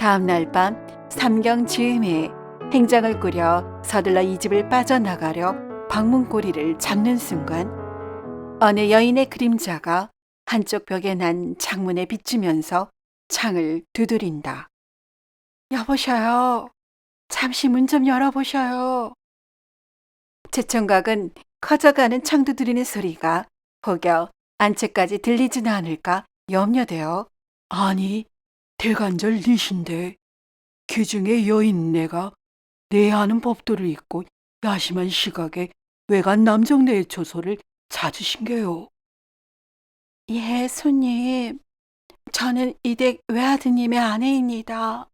다음 날 밤 삼경 즈음에 행장을 꾸려 서둘러 이 집을 빠져나가려 방문고리를 잡는 순간 어느 여인의 그림자가 한쪽 벽에 난 창문에 비추면서 창을 두드린다. 여보셔요. 잠시 문 좀 열어보셔요. 최청각은 커져가는 창 두드리는 소리가 혹여 안채까지 들리지는 않을까 염려되어 아니 대관절 니신데 기중의 여인 내가 내 아는 법도를 잊고 야심한 시각에 외간 남정네의 초소를 찾으신 게요. 예, 손님. 저는 이댁 외아드님의 아내입니다.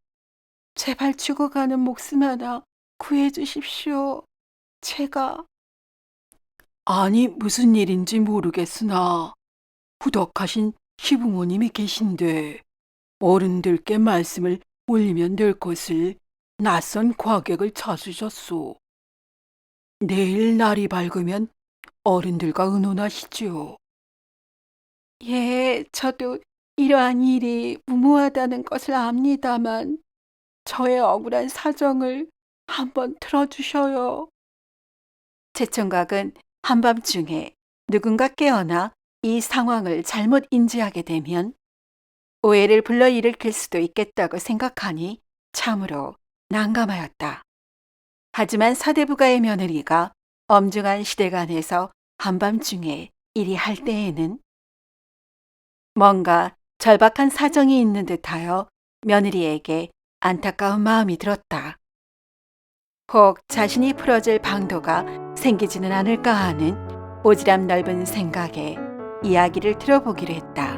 제발 죽어가는 목숨 하나 구해 주십시오. 제가 아니 무슨 일인지 모르겠으나 후덕하신 시부모님이 계신데 어른들께 말씀을 올리면 될 것을 낯선 과객을 찾으셨소. 내일 날이 밝으면 어른들과 의논하시지요. 예, 저도 이러한 일이 무모하다는 것을 압니다만 저의 억울한 사정을 한번 들어주셔요. 최청각은 한밤중에 누군가 깨어나 이 상황을 잘못 인지하게 되면 오해를 불러일으킬 수도 있겠다고 생각하니 참으로 난감하였다. 하지만 사대부가의 며느리가 엄중한 시대간에서 한밤중에 일이 할 때에는 뭔가 절박한 사정이 있는 듯하여 며느리에게 안타까운 마음이 들었다. 혹 자신이 풀어질 방도가 생기지는 않을까 하는 오지랖 넓은 생각에 이야기를 들어보기로 했다.